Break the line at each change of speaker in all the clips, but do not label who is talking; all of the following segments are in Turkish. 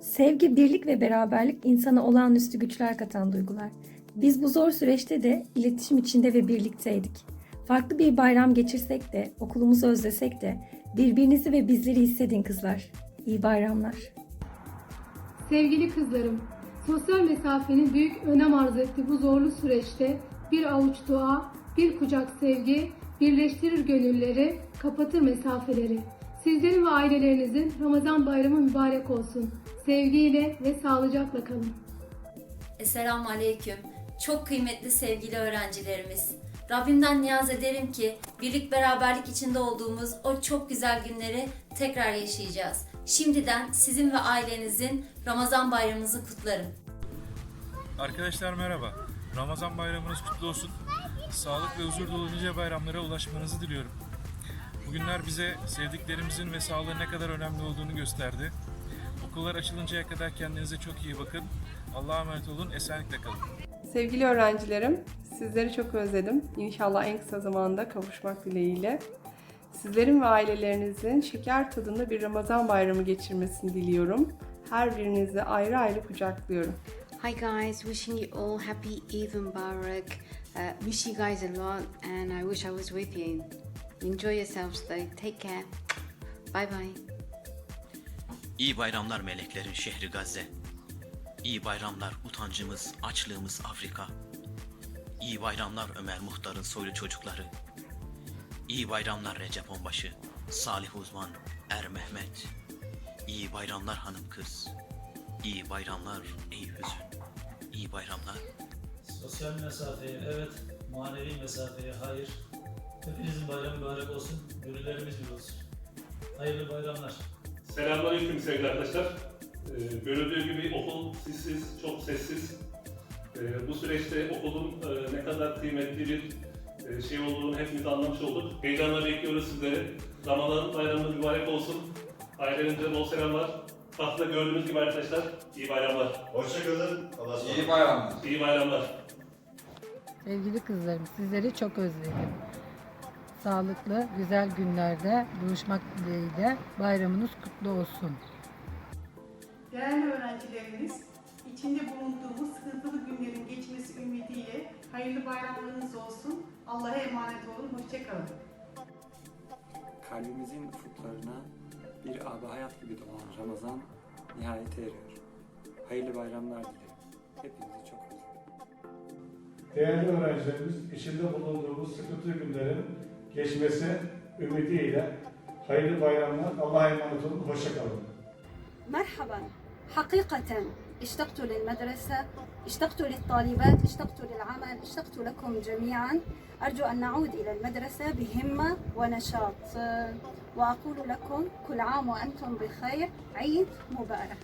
Sevgi, birlik ve beraberlik insana olağanüstü güçler katan duygular. Biz bu zor süreçte de iletişim içinde ve birlikteydik. Farklı bir bayram geçirsek de, okulumuzu özlesek de birbirinizi ve bizleri hissedin kızlar. İyi bayramlar.
Sevgili kızlarım, sosyal mesafenin büyük önem arz ettiği bu zorlu süreçte bir avuç dua, bir kucak sevgi birleştirir gönülleri, kapatır mesafeleri. Sizlerin ve ailelerinizin Ramazan bayramı mübarek olsun. Sevgiyle ve sağlıcakla kalın.
Esselamu Aleyküm. Çok kıymetli sevgili öğrencilerimiz. Rabbimden niyaz ederim ki birlik beraberlik içinde olduğumuz o çok güzel günleri tekrar yaşayacağız. Şimdiden sizin ve ailenizin Ramazan bayramınızı kutlarım.
Arkadaşlar merhaba. Ramazan bayramınız kutlu olsun. Sağlık ve huzur dolu nice bayramlara ulaşmanızı diliyorum. Bugünler bize sevdiklerimizin ve sağlığın ne kadar önemli olduğunu gösterdi. Okullar açılıncaya kadar kendinize çok iyi bakın. Allah'a emanet olun. Esenlikle kalın.
Sevgili öğrencilerim, sizleri çok özledim. İnşallah en kısa zamanda kavuşmak dileğiyle. Sizlerin ve ailelerinizin şeker tadında bir Ramazan bayramı geçirmesini diliyorum. Her birinizi ayrı ayrı kucaklıyorum.
Hi guys, wishing you all happy Eid Mubarak. Uh, miss you guys a lot, and I wish I was with you. Enjoy yourselves though. Take care. Bye bye.
İyi bayramlar meleklerin şehri Gazze. İyi bayramlar utancımız, açlığımız Afrika. İyi bayramlar Ömer Muhtar'ın soylu çocukları. İyi bayramlar Recep Onbaşı, Salih Uzman, Er Mehmet. İyi bayramlar hanım kız. İyi bayramlar ey hüzün. İyi bayramlar.
Sosyal mesafeye evet, manevi mesafeye hayır. Hepinizin bayramı mübarek olsun, gönüllerimiz bir olsun. Hayırlı bayramlar.
Selamünaleyküm sevgili arkadaşlar. Ee, görüldüğü gibi okul sessiz, çok sessiz. Ee, bu süreçte okulun e, ne kadar kıymetli bir e, şey olduğunu hepimiz anlamış olduk. Heyecanla bekliyoruz sizleri. Ramazan bayramınız mübarek olsun. Ailelerinize bol selamlar. Tahtada gördüğünüz gibi arkadaşlar, iyi bayramlar.
Hoşçakalın.
İyi bayramlar. İyi bayramlar.
Sevgili kızlarım, sizleri çok özledim. Sağlıklı, güzel günlerde buluşmak dileğiyle bayramınız kutlu olsun.
Değerli öğrencilerimiz, içinde bulunduğumuz sıkıntılı günlerin geçmesi ümidiyle hayırlı bayramlarınız olsun. Allah'a emanet olun. Hoşçakalın.
Kalbimizin ufuklarına bir abi hayat gibi doğan Ramazan nihayete eriyor. Hayırlı bayramlar dilerim. Hepinizi çok özledim.
Değerli öğrencilerimiz, içinde bulunduğumuz sıkıntılı günlerin geçmesi ümidiyle hayırlı bayramlar. Allah'a emanet olun. Hoşçakalın.
مرحبا حقيقة اشتقت للمدرسة اشتقت للطالبات اشتقت للعمل اشتقت لكم جميعا أرجو أن نعود إلى المدرسة بهمة ونشاط وأقول لكم كل عام وأنتم بخير عيد مبارك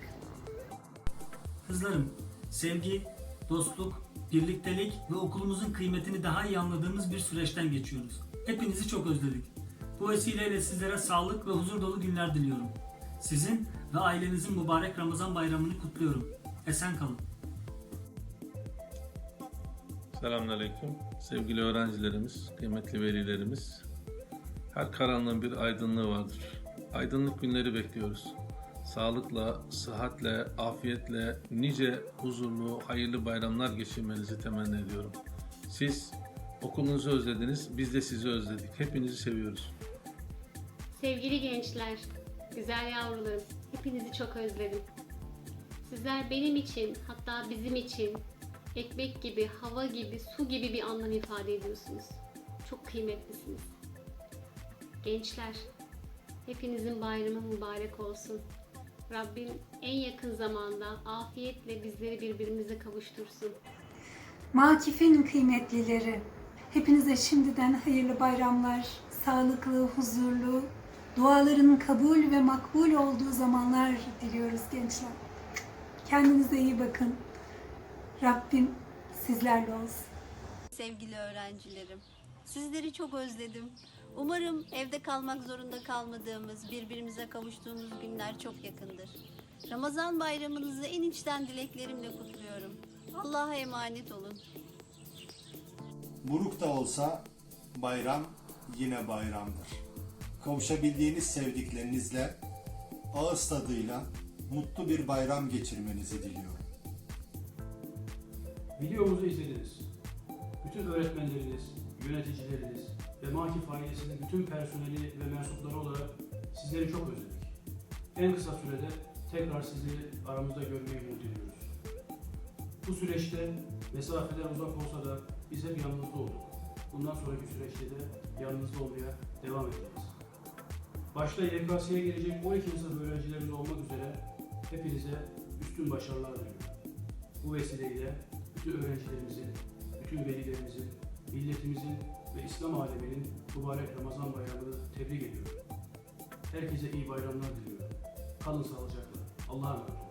Kızlarım, sevgi, dostluk, birliktelik ve okulumuzun kıymetini daha iyi anladığımız bir süreçten geçiyoruz. Hepinizi çok özledik. Bu vesileyle sizlere sağlık ve huzur dolu günler diliyorum. Sizin ve ailenizin mübarek Ramazan bayramını kutluyorum. Esen kalın.
Selamünaleyküm. Sevgili öğrencilerimiz, kıymetli velilerimiz. Her karanlığın bir aydınlığı vardır. Aydınlık günleri bekliyoruz. Sağlıkla, sıhhatle, afiyetle, nice huzurlu, hayırlı bayramlar geçirmenizi temenni ediyorum. Siz okulunuzu özlediniz, biz de sizi özledik. Hepinizi seviyoruz.
Sevgili gençler, güzel yavrularım, hepinizi çok özledim. Sizler benim için, hatta bizim için ekmek gibi, hava gibi, su gibi bir anlam ifade ediyorsunuz. Çok kıymetlisiniz. Gençler, hepinizin bayramı mübarek olsun. Rabbim en yakın zamanda afiyetle bizleri birbirimize kavuştursun.
Makif'in kıymetlileri, hepinize şimdiden hayırlı bayramlar, sağlıklı, huzurlu, duaların kabul ve makbul olduğu zamanlar diliyoruz gençler. Kendinize iyi bakın. Rabbim sizlerle olsun.
Sevgili öğrencilerim, sizleri çok özledim. Umarım evde kalmak zorunda kalmadığımız, birbirimize kavuştuğumuz günler çok yakındır. Ramazan bayramınızı en içten dileklerimle kutluyorum. Allah'a emanet olun.
Buruk da olsa bayram yine bayramdır. Kavuşabildiğiniz sevdiklerinizle ağız tadıyla mutlu bir bayram geçirmenizi diliyorum.
Videomuzu izlediniz. Bütün öğretmenleriniz, yöneticileriniz ve Makif ailesinin bütün personeli ve mensupları olarak sizleri çok özledik. En kısa sürede tekrar sizi aramızda görmeyi umut ediyoruz. Bu süreçte mesafeler uzak olsa da biz hep yanınızda olduk. Bundan sonraki süreçte de yanınızda olmaya devam edeceğiz. Başta YKS'ye gelecek 12. sınıf öğrencilerimiz olmak üzere hepinize üstün başarılar diliyorum. Bu vesileyle bütün öğrencilerimizin, bütün velilerimizin, milletimizin ve İslam aleminin mübarek Ramazan bayramını tebrik ediyorum. Herkese iyi bayramlar diliyorum. Kalın sağlıcakla. Allah'a emanet.